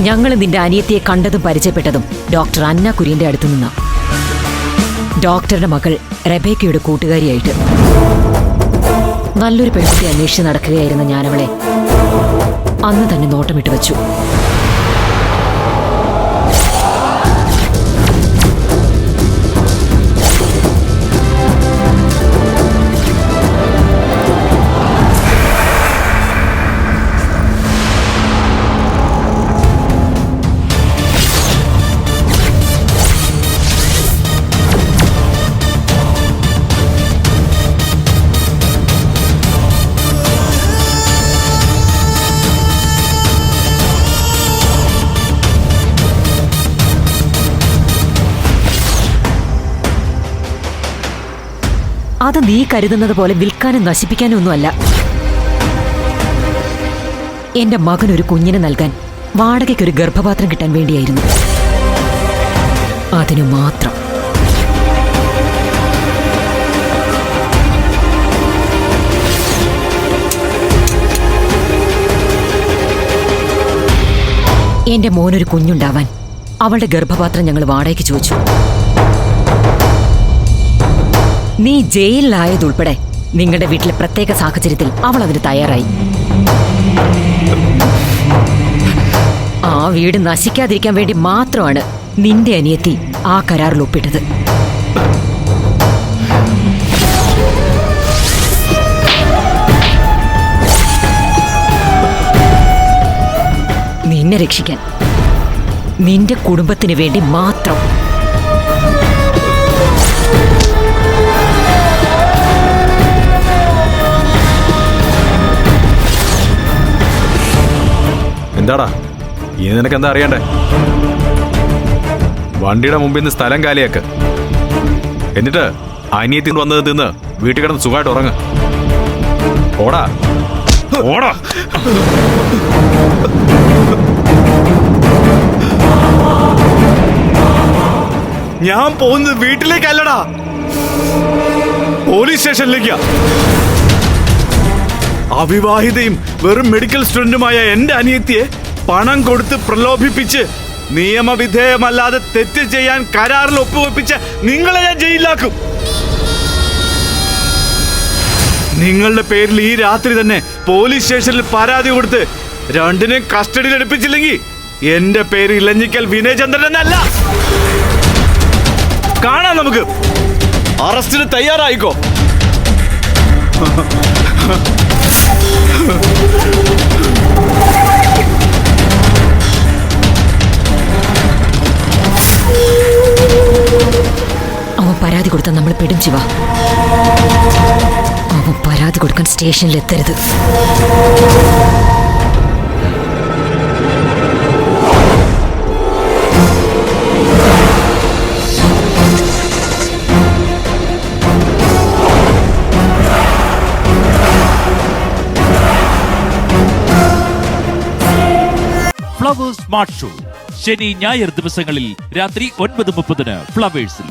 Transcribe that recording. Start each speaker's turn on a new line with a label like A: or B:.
A: ഞങ്ങൾ നിന്റെ അനിയത്തിയെ കണ്ടതും പരിചയപ്പെട്ടതും ഡോക്ടർ അന്ന കുര്യന്റെ അടുത്തു നിന്നാ. ഡോക്ടറുടെ മകൾ റെബേക്കയുടെ കൂട്ടുകാരിയായിട്ട്. നല്ലൊരു പെൺകുട്ടി അന്വേഷിച്ച് നടക്കുകയായിരുന്ന ഞാനവളെ അന്ന് തന്നെ നോട്ടമിട്ട് വെച്ചു. അത് നീ കരുതുന്നത് പോലെ വിൽക്കാനും നശിപ്പിക്കാനും ഒന്നുമല്ല. എന്റെ ഒരു കുഞ്ഞിനെ നൽകാൻ വാടകയ്ക്ക് ഒരു ഗർഭപാത്രം കിട്ടാൻ വേണ്ടിയായിരുന്നു. അതിനു മാത്രം. എന്റെ മോനൊരു കുഞ്ഞുണ്ടാവാൻ അവളുടെ ഗർഭപാത്രം ഞങ്ങൾ വാടകയ്ക്ക് ചോദിച്ചു. നീ ജയിലിലായതുൾപ്പെടെ നിങ്ങളുടെ വീട്ടിലെ പ്രത്യേക സാഹചര്യത്തിൽ അവൾ അതിന് തയ്യാറായി. ആ വീട് നശിക്കാതിരിക്കാൻ വേണ്ടി മാത്രമാണ് നിന്റെ അനിയത്തി ആ കരാറിൽ ഒപ്പിട്ടത്. നിന്നെ രക്ഷിക്കാൻ നിന്റെ കുടുംബത്തിന് വേണ്ടി മാത്രം
B: എന്താടാ? ഇനി നിനക്ക് എന്താ അറിയണ്ടേ? വണ്ടിയുടെ മുമ്പിൽ നിന്ന് സ്ഥലം കാലിയാക്ക്. എന്നിട്ട് അനിയത്തിൽ വന്നത് തിന്ന് വീട്ടിൽ കിടന്ന് സുഖമായിട്ട് ഉറങ്ങ. ഓടാ. ഓടാ.
C: ഞാൻ പോകുന്നത് വീട്ടിലേക്കല്ലടാ. പോലീസ് സ്റ്റേഷനിലേക്കാ. അവിവാഹിതയും വെറും മെഡിക്കൽ സ്റ്റുഡന്റുമായ എന്റെ അനിയത്തിയെ പണം കൊടുത്ത് പ്രലോഭിപ്പിച്ച് നിയമവിധേയമല്ലാതെ തെറ്റ് ചെയ്യാൻ കരാറിൽ ഒപ്പുവെപ്പിച്ച് നിങ്ങളെ ഞാൻ ജയിലിലാക്കും. നിങ്ങളുടെ പേരിൽ ഈ രാത്രി തന്നെ പോലീസ് സ്റ്റേഷനിൽ പരാതി കൊടുത്ത് രണ്ടിനെ കസ്റ്റഡിയിൽ എടുപ്പിച്ചില്ലെങ്കിൽ എന്റെ പേര് ഇലഞ്ഞിക്കൽ വിനയചന്ദ്രൻ എന്നല്ല. കാണാം നമുക്ക്. അറസ്റ്റിന് തയ്യാറായിക്കോ.
A: പരാതി കൊടുത്താൽ നമ്മൾ പെടും ശിവ. അവൻ പരാതി കൊടുക്കാൻ സ്റ്റേഷനിൽ എത്തരുത്.
D: ഫ്ലവേഴ്സ് സ്മാർട്ട് ഷോ ശനി ഞായർ ദിവസങ്ങളിൽ രാത്രി ഒൻപത് മുപ്പതിന് ഫ്ലവേഴ്സിൽ